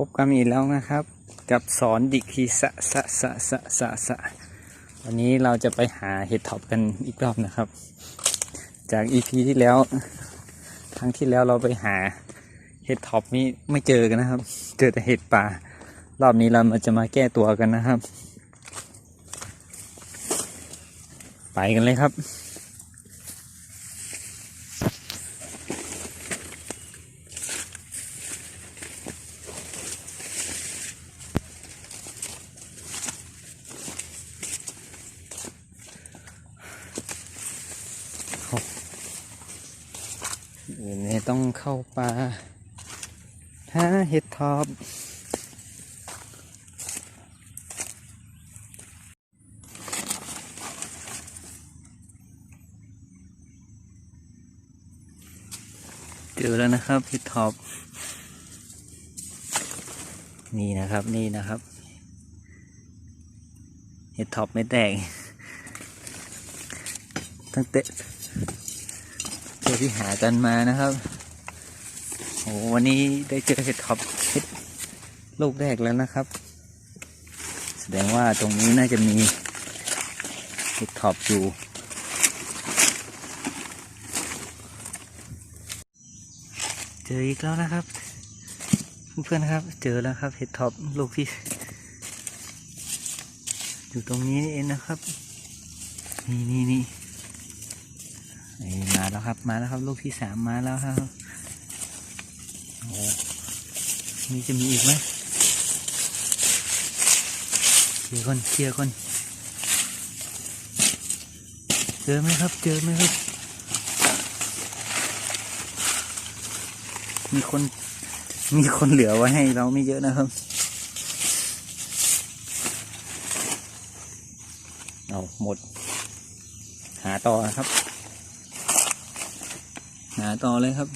พบกันอีกแล้วนะครับ กับสอนดิคีสะสะสะสะสะสะวันนี้เราจะไปหาเห็ดท็อปกันอีกรอบนะครับ จากอีพีที่แล้ว ครั้งที่แล้วเราไปหาเห็ดท็อปนี้ไม่เจอกันนะครับ เจอแต่เห็ดป่า รอบนี้เรามาจะมาแก้ตัวกันนะครับ ไปกันเลยครับ นเนี่ยต้องเข้าป่าหาเห็ดทอบเจอแล้วนะครับเห็ดทอบนี่นะครับนี่นะครับเห็ดท็อปไม่แตกตั้งแต่ ที่หากันมานะครับโอ้วันนี้ได้เจอเห็ดท็อปเห็ดลูกแรกแล้วนะครับ แสดงว่าตรงนี้น่าจะมีเห็ดท็อปอยู่เจออีกแล้วนะครับ เพื่อนๆครับ เจอแล้วครับเห็ดท็อปลูกที่ อยู่ตรงนี้นี่เองนะครับ นี่นี่นี่ แล้วครับ มาแล้วครับลูกที่สามมาแล้วครับโอ้นี่จะมีอีกไหมเคลียร์คนเคลียร์คนเจอไหมครับ เจอไหมครับ มีคน มีคนเหลือไว้ให้เราไม่เยอะนะครับเอาหมด หาต่อครับ หาต่อเลยครับ